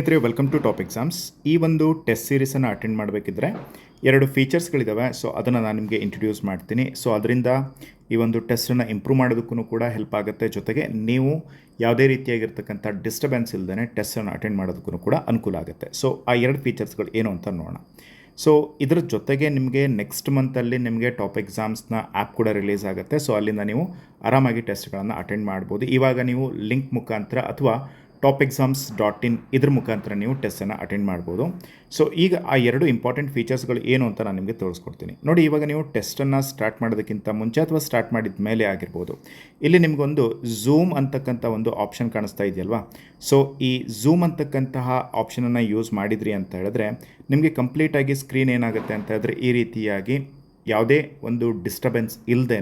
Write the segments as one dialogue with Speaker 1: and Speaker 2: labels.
Speaker 1: ಸ್ನೇಹಿತರೆ welcome to top exams ಈ ಒಂದು ಟೆಸ್ಟ್ ಸೀರೀಸನ್ನು ಅಟೆಂಡ್ ಮಾಡಬೇಕಿದ್ರೆ ಎರಡು ಫೀಚರ್ಸ್ಗಳಿದ್ದಾವೆ ಸೊ ಅದನ್ನು ನಾನು ನಿಮಗೆ ಇಂಟ್ರೊಡ್ಯೂಸ್ ಮಾಡ್ತೀನಿ. ಸೊ ಅದರಿಂದ ಈ ಒಂದು ಟೆಸ್ಟನ್ನು ಇಂಪ್ರೂವ್ ಮಾಡೋದಕ್ಕೂ ಕೂಡ ಹೆಲ್ಪ್ ಆಗುತ್ತೆ. ಜೊತೆಗೆ ನೀವು ಯಾವುದೇ ರೀತಿಯಾಗಿರ್ತಕ್ಕಂಥ ಡಿಸ್ಟರ್ಬೆನ್ಸ್ ಇಲ್ಲದೇ ಟೆಸ್ಟನ್ನು ಅಟೆಂಡ್ ಮಾಡೋದಕ್ಕೂ ಕೂಡ ಅನುಕೂಲ ಆಗುತ್ತೆ. ಸೊ ಆ ಎರಡು ಫೀಚರ್ಸ್ಗಳು ಏನು ಅಂತ ನೋಡೋಣ. ಸೊ ಇದರ ಜೊತೆಗೆ ನಿಮಗೆ ನೆಕ್ಸ್ಟ್ ಮಂತಲ್ಲಿ ನಿಮಗೆ ಟಾಪ್ ಎಕ್ಸಾಮ್ಸ್ನ ಆ್ಯಪ್ ಕೂಡ ರಿಲೀಸ್ ಆಗುತ್ತೆ. ಸೊ ಅಲ್ಲಿಂದ ನೀವು ಆರಾಮಾಗಿ ಟೆಸ್ಟ್ಗಳನ್ನು ಅಟೆಂಡ್ ಮಾಡ್ಬೋದು. ಇವಾಗ ನೀವು ಲಿಂಕ್ ಮುಖಾಂತರ ಅಥವಾ ಟಾಪ್ ಎಕ್ಸಾಮ್ಸ್ ಡಾಟ್ ಇನ್ ಇದ್ರ ಮುಖಾಂತರ ನೀವು ಟೆಸ್ಟನ್ನು ಅಟೆಂಡ್ ಮಾಡ್ಬೋದು. ಸೊ ಈಗ ಆ ಎರಡು ಇಂಪಾರ್ಟೆಂಟ್ ಫೀಚರ್ಸ್ಗಳು ಏನು ಅಂತ ನಾನು ನಿಮಗೆ ತೋರಿಸ್ಕೊಡ್ತೀನಿ. ನೋಡಿ, ಇವಾಗ ನೀವು ಟೆಸ್ಟನ್ನು ಸ್ಟಾರ್ಟ್ ಮಾಡೋದಕ್ಕಿಂತ ಮುಂಚೆ ಅಥವಾ ಸ್ಟಾರ್ಟ್ ಮಾಡಿದ ಮೇಲೆ ಆಗಿರ್ಬೋದು. ಇಲ್ಲಿ ನಿಮಗೊಂದು ಝೂಮ್ ಅಂತಕ್ಕಂಥ ಒಂದು ಆಪ್ಷನ್ ಕಾಣಿಸ್ತಾ ಇದೆಯಲ್ವಾ? ಸೊ ಈ ಝೂಮ್ ಅಂತಕ್ಕಂತಹ ಆಪ್ಷನನ್ನು ಯೂಸ್ ಮಾಡಿದ್ರಿ ಅಂತ ಹೇಳಿದ್ರೆ, ನಿಮಗೆ ಕಂಪ್ಲೀಟಾಗಿ ಸ್ಕ್ರೀನ್ ಏನಾಗುತ್ತೆ ಅಂತ ಹೇಳಿದ್ರೆ, ಈ ರೀತಿಯಾಗಿ ಯಾವುದೇ ಒಂದು ಡಿಸ್ಟರ್ಬೆನ್ಸ್ ಇಲ್ಲದೇ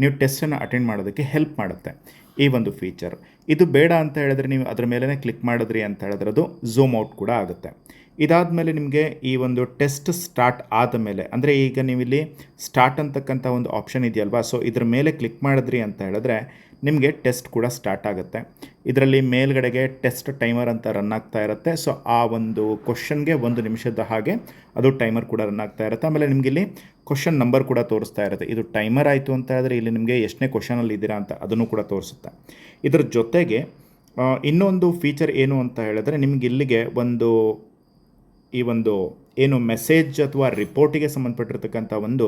Speaker 1: ನೀವು ಟೆಸ್ಟನ್ನು ಅಟೆಂಡ್ ಮಾಡೋದಕ್ಕೆ ಹೆಲ್ಪ್ ಮಾಡುತ್ತೆ. ಈ ಒಂದು ಫೀಚರ್ ಇದು ಬೇಡ ಅಂತ ಹೇಳಿದ್ರೆ ನೀವು ಅದರ ಮೇಲೇ ಕ್ಲಿಕ್ ಮಾಡಿದ್ರಿ ಅಂತ ಹೇಳಿದ್ರೆ ಅದು ಝೂಮ್ ಔಟ್ ಕೂಡ ಆಗುತ್ತೆ. ಇದಾದಮೇಲೆ ನಿಮಗೆ ಈ ಒಂದು ಟೆಸ್ಟ್ ಸ್ಟಾರ್ಟ್ ಆದ ಮೇಲೆ ಅಂದರೆ ಈಗ ನೀವು ಇಲ್ಲಿ ಸ್ಟಾರ್ಟ್ ಅಂತಕ್ಕಂಥ ಒಂದು ಆಪ್ಷನ್ ಇದೆಯಲ್ವಾ, ಸೊ ಇದ್ರ ಮೇಲೆ ಕ್ಲಿಕ್ ಮಾಡಿದ್ರಿ ಅಂತ ಹೇಳಿದ್ರೆ ನಿಮಗೆ ಟೆಸ್ಟ್ ಕೂಡ ಸ್ಟಾರ್ಟ್ ಆಗುತ್ತೆ. ಇದರಲ್ಲಿ ಮೇಲ್ಗಡೆಗೆ ಟೆಸ್ಟ್ ಟೈಮರ್ ಅಂತ ರನ್ ಆಗ್ತಾ ಇರುತ್ತೆ. ಸೊ ಆ ಒಂದು ಕ್ವಶನ್ಗೆ ಒಂದು ನಿಮಿಷದ ಹಾಗೆ ಅದು ಟೈಮರ್ ಕೂಡ ರನ್ ಆಗ್ತಾ ಇರುತ್ತೆ. ಆಮೇಲೆ ನಿಮಗೆ ಇಲ್ಲಿ ಕ್ವಶನ್ ನಂಬರ್ ಕೂಡ ತೋರಿಸ್ತಾ ಇರುತ್ತೆ. ಇದು ಟೈಮರ್ ಆಯಿತು ಅಂತ ಹೇಳಿದ್ರೆ ಇಲ್ಲಿ ನಿಮಗೆ ಎಷ್ಟನೇ ಕ್ವಶನಲ್ಲಿ ಇದ್ದೀರಾ ಅಂತ ಅದನ್ನು ಕೂಡ ತೋರಿಸುತ್ತೆ. ಇದ್ರ ಜೊತೆಗೆ ಇನ್ನೊಂದು ಫೀಚರ್ ಏನು ಅಂತ ಹೇಳಿದ್ರೆ ನಿಮ್ಗೆ ಇಲ್ಲಿಗೆ ಒಂದು ಈ ಒಂದು ಏನು ಮೆಸೇಜ್ ಅಥವಾ ರಿಪೋರ್ಟಿಗೆ ಸಂಬಂಧಪಟ್ಟಿರ್ತಕ್ಕಂಥ ಒಂದು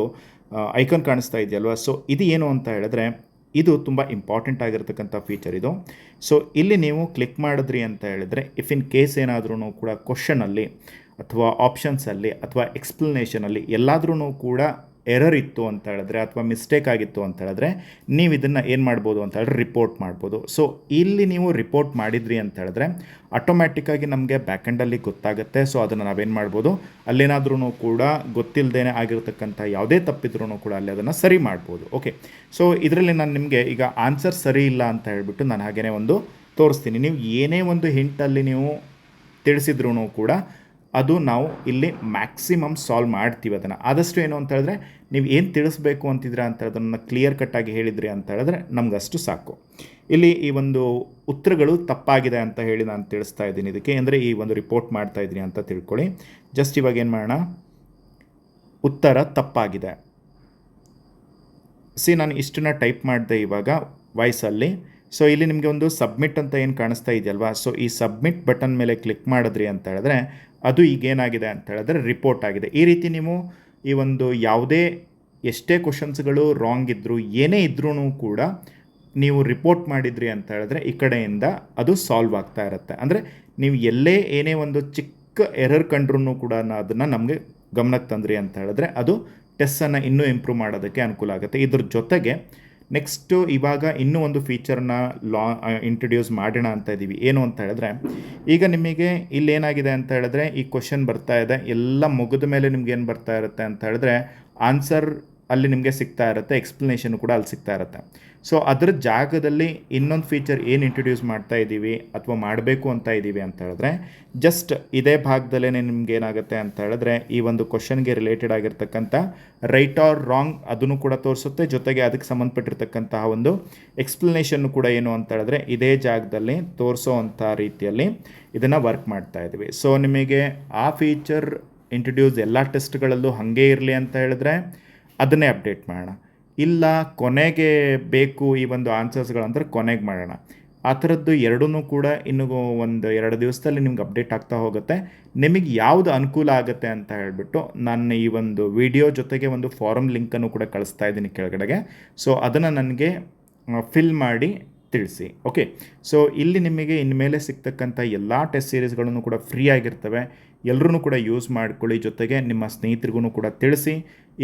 Speaker 1: ಐಕಾನ್ ಕಾಣಿಸ್ತಾ ಇದೆಯಲ್ವಾ? ಸೊ ಇದು ಏನು ಅಂತ ಹೇಳಿದ್ರೆ, ಇದು ತುಂಬ ಇಂಪಾರ್ಟೆಂಟ್ ಆಗಿರತಕ್ಕಂಥ ಫೀಚರ್ ಇದು. ಸೊ ಇಲ್ಲಿ ನೀವು ಕ್ಲಿಕ್ ಮಾಡಿದ್ರಿ ಅಂತ ಹೇಳಿದ್ರೆ ಇಫ್ ಇನ್ ಕೇಸ್ ಏನಾದ್ರೂ ಕೂಡ ಕ್ವಶನಲ್ಲಿ ಅಥವಾ ಆಪ್ಷನ್ಸಲ್ಲಿ ಅಥವಾ ಎಕ್ಸ್ಪ್ಲನೇಷನಲ್ಲಿ ಎಲ್ಲಾದ್ರೂ ಕೂಡ ಎರರ್ ಇತ್ತು ಅಂತ ಹೇಳಿದ್ರೆ ಅಥವಾ ಮಿಸ್ಟೇಕ್ ಆಗಿತ್ತು ಅಂತ ಹೇಳಿದ್ರೆ ನೀವು ಇದನ್ನು ಏನು ಮಾಡ್ಬೋದು ಅಂತ ಹೇಳಿದ್ರೆ ರಿಪೋರ್ಟ್ ಮಾಡ್ಬೋದು. ಸೊ ಇಲ್ಲಿ ನೀವು ರಿಪೋರ್ಟ್ ಮಾಡಿದ್ರಿ ಅಂತ ಹೇಳಿದ್ರೆ ಆಟೋಮ್ಯಾಟಿಕ್ಕಾಗಿ ನಮಗೆ ಬ್ಯಾಕೆಂಡಲ್ಲಿ ಗೊತ್ತಾಗುತ್ತೆ. ಸೊ ಅದನ್ನು ನಾವೇನು ಮಾಡ್ಬೋದು? ಅಲ್ಲೇನಾದ್ರೂ ಕೂಡ ಗೊತ್ತಿಲ್ಲದೇನೆ ಆಗಿರತಕ್ಕಂಥ ಯಾವುದೇ ತಪ್ಪಿದ್ರೂ ಕೂಡ ಅಲ್ಲಿ ಅದನ್ನು ಸರಿ ಮಾಡ್ಬೋದು. ಓಕೆ ಸೊ ಇದರಲ್ಲಿ ನಾನು ನಿಮಗೆ ಈಗ ಆನ್ಸರ್ ಸರಿ ಇಲ್ಲ ಅಂತ ಹೇಳಿಬಿಟ್ಟು ನಾನು ಹಾಗೇನೇ ಒಂದು ತೋರಿಸ್ತೀನಿ. ನೀವು ಏನೇ ಒಂದು ಹಿಂಟಲ್ಲಿ ನೀವು ತಿಳಿಸಿದ್ರೂ ಕೂಡ ಅದು ನಾವು ಇಲ್ಲಿ ಮ್ಯಾಕ್ಸಿಮಮ್ ಸಾಲ್ವ್ ಮಾಡ್ತೀವಿ ಅದನ್ನು. ಆದಷ್ಟು ಏನು ಅಂತ ಹೇಳಿದ್ರೆ, ನೀವು ಏನು ತಿಳಿಸ್ಬೇಕು ಅಂತಿದ್ರೆ ಅಂತ ಅದನ್ನು ಕ್ಲಿಯರ್ ಕಟ್ಟಾಗಿ ಹೇಳಿದ್ರಿ ಅಂತ ಹೇಳಿದ್ರೆ ನಮಗಷ್ಟು ಸಾಕು. ಇಲ್ಲಿ ಈ ಒಂದು ಉತ್ತರಗಳು ತಪ್ಪಾಗಿದೆ ಅಂತ ಹೇಳಿ ನಾನು ತಿಳಿಸ್ತಾ ಇದ್ದೀನಿ. ಇದಕ್ಕೆ ಅಂದರೆ ಈ ಒಂದು ರಿಪೋರ್ಟ್ ಮಾಡ್ತಾ ಇದ್ದೀನಿ ಅಂತ ತಿಳ್ಕೊಳ್ಳಿ. ಜಸ್ಟ್ ಇವಾಗ ಏನು ಮಾಡೋಣ? ಉತ್ತರ ತಪ್ಪಾಗಿದೆ. ಸಿ ನಾನು ಇಷ್ಟನ್ನ ಟೈಪ್ ಮಾಡಿದೆ ಇವಾಗ ವಾಯ್ಸಲ್ಲಿ ಸೊ ಇಲ್ಲಿ ನಿಮಗೆ ಒಂದು ಸಬ್ಮಿಟ್ ಅಂತ ಏನು ಕಾಣಿಸ್ತಾ ಇದೆಯಲ್ವಾ? ಸೊ ಈ ಸಬ್ಮಿಟ್ ಬಟನ್ ಮೇಲೆ ಕ್ಲಿಕ್ ಮಾಡಿದ್ರಿ ಅಂತ ಹೇಳಿದ್ರೆ, ಅದು ಈಗ ಏನಾಗಿದೆ ಅಂತ ಹೇಳಿದ್ರೆ ರಿಪೋರ್ಟ್ ಆಗಿದೆ. ಈ ರೀತಿ ನೀವು ಈ ಒಂದು ಯಾವುದೇ ಎಷ್ಟೇ ಕ್ವಶನ್ಸ್ಗಳು ರಾಂಗ್ ಇದ್ದರೂ ಏನೇ ಇದ್ರೂ ಕೂಡ ನೀವು ರಿಪೋರ್ಟ್ ಮಾಡಿದ್ರಿ ಅಂತ ಹೇಳಿದ್ರೆ, ಈ ಕಡೆಯಿಂದ ಅದು ಸಾಲ್ವ್ ಆಗ್ತಾ ಇರುತ್ತೆ. ಅಂದರೆ ನೀವು ಎಲ್ಲೇ ಏನೇ ಒಂದು ಚಿಕ್ಕ ಎರರ್ ಕಂಡ್ರೂ ಕೂಡ ಅದನ್ನು ನಮಗೆ ಗಮನಕ್ಕೆ ತಂದ್ರಿ ಅಂತ ಹೇಳಿದ್ರೆ, ಅದು ಟೆಸ್ಟನ್ನು ಇನ್ನೂ ಇಂಪ್ರೂವ್ ಮಾಡೋದಕ್ಕೆ ಅನುಕೂಲ ಆಗುತ್ತೆ. ಇದ್ರ ಜೊತೆಗೆ ನೆಕ್ಸ್ಟು ಇವಾಗ ಇನ್ನೂ ಒಂದು ಫೀಚರ್ನ ಲಾ ಇಂಟ್ರೊಡ್ಯೂಸ್ ಮಾಡೋಣ ಅಂತ ಇದ್ದೀವಿ ಏನು ಅಂತ ಹೇಳಿದ್ರೆ, ಈಗ ನಿಮಗೆ ಇಲ್ಲಿ ಏನಾಗಿದೆ ಅಂತ ಹೇಳಿದ್ರೆ, ಈ ಕ್ವಶನ್ ಬರ್ತಾ ಇದೆ. ಎಲ್ಲ ಮುಗಿದ ಮೇಲೆ ನಿಮ್ಗೆ ಏನು ಬರ್ತಾ ಇರುತ್ತೆ ಅಂತ ಹೇಳಿದ್ರೆ ಆನ್ಸರ್ ಅಲ್ಲಿ ನಿಮಗೆ ಸಿಗ್ತಾ ಇರುತ್ತೆ ಎಕ್ಸ್ಪ್ಲನೇಷನ್ ಕೂಡ ಅಲ್ಲಿ ಸಿಗ್ತಾ ಇರುತ್ತೆ. ಸೊ ಅದರ ಜಾಗದಲ್ಲಿ ಇನ್ನೊಂದು ಫೀಚರ್ ಏನು ಇಂಟ್ರೊಡ್ಯೂಸ್ ಮಾಡ್ತಾ ಇದ್ದೀವಿ ಅಥವಾ ಮಾಡಬೇಕು ಅಂತ ಇದ್ದೀವಿ ಅಂತ ಹೇಳಿದ್ರೆ ಜಸ್ಟ್ ಇದೇ ಭಾಗದಲ್ಲೇ ನಿಮ್ಗೆ ಏನಾಗುತ್ತೆ ಅಂತ ಹೇಳಿದ್ರೆ, ಈ ಒಂದು ಕ್ವಶನ್ಗೆ ರಿಲೇಟೆಡ್ ಆಗಿರ್ತಕ್ಕಂಥ ರೈಟ್ ಆರ್ ರಾಂಗ್ ಅದನ್ನು ಕೂಡ ತೋರಿಸುತ್ತೆ. ಜೊತೆಗೆ ಅದಕ್ಕೆ ಸಂಬಂಧಪಟ್ಟಿರ್ತಕ್ಕಂತಹ ಒಂದು ಎಕ್ಸ್ಪ್ಲನೇಷನ್ ಕೂಡ ಏನು ಅಂತ ಹೇಳಿದ್ರೆ, ಇದೇ ಜಾಗದಲ್ಲಿ ತೋರಿಸೋ ಅಂಥ ರೀತಿಯಲ್ಲಿ ಇದನ್ನು ವರ್ಕ್ ಮಾಡ್ತಾ ಇದ್ದೀವಿ ಸೊ ನಿಮಗೆ ಆ ಫೀಚರ್ ಇಂಟ್ರೊಡ್ಯೂಸ್ ಎಲ್ಲ ಟೆಸ್ಟ್ಗಳಲ್ಲೂ ಹಾಗೆ ಇರಲಿ ಅಂತ ಹೇಳಿದ್ರೆ ಅದನ್ನೇ ಅಪ್ಡೇಟ್ ಮಾಡೋಣ. ಇಲ್ಲ ಕೊನೆಗೆ ಬೇಕು ಈ ಒಂದು ಆನ್ಸರ್ಸ್ಗಳಂದ್ರೆ ಕೊನೆಗೆ ಮಾಡೋಣ. ಆ ಥರದ್ದು ಎರಡೂ ಕೂಡ ಇನ್ನು ಒಂದು ಎರಡು ದಿವಸದಲ್ಲಿ ನಿಮ್ಗೆ ಅಪ್ಡೇಟ್ ಆಗ್ತಾ ಹೋಗುತ್ತೆ. ನಿಮಗೆ ಯಾವುದು ಅನುಕೂಲ ಆಗುತ್ತೆ ಅಂತ ಹೇಳಿಬಿಟ್ಟು ನಾನು ಈ ಒಂದು ವಿಡಿಯೋ ಜೊತೆಗೆ ಒಂದು ಫಾರಮ್ ಲಿಂಕನ್ನು ಕೂಡ ಕಳಿಸ್ತಾ ಇದ್ದೀನಿ ಕೆಳಗಡೆಗೆ. ಸೊ ಅದನ್ನು ನನಗೆ ಫಿಲ್ ಮಾಡಿ ತಿಳಿಸಿ. ಓಕೆ ಸೊ ಇಲ್ಲಿ ನಿಮಗೆ ಇನ್ಮೇಲೆ ಸಿಗ್ತಕ್ಕಂಥ ಎಲ್ಲ ಟೆಸ್ಟ್ ಸೀರೀಸ್ಗಳನ್ನು ಕೂಡ ಫ್ರೀ ಆಗಿರ್ತವೆ. ಎಲ್ಲರೂ ಕೂಡ ಯೂಸ್ ಮಾಡ್ಕೊಳ್ಳಿ. ಜೊತೆಗೆ ನಿಮ್ಮ ಸ್ನೇಹಿತರಿಗೂ ಕೂಡ ತಿಳಿಸಿ.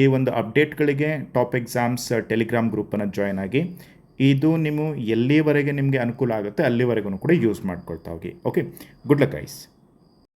Speaker 1: ಈ ಒಂದು ಅಪ್ಡೇಟ್ಗಳಿಗೆ ಟಾಪ್ ಎಕ್ಸಾಮ್ಸ್ ಟೆಲಿಗ್ರಾಮ್ ಗ್ರೂಪನ್ನು ಜಾಯ್ನ್ ಆಗಿ. ಇದು ನೀವು ಎಲ್ಲಿವರೆಗೆ ನಿಮಗೆ ಅನುಕೂಲ ಆಗುತ್ತೆ ಅಲ್ಲಿವರೆಗೂ ಕೂಡ ಯೂಸ್ ಮಾಡ್ಕೊಳ್ತಾ ಹೋಗಿ. Okay good luck ice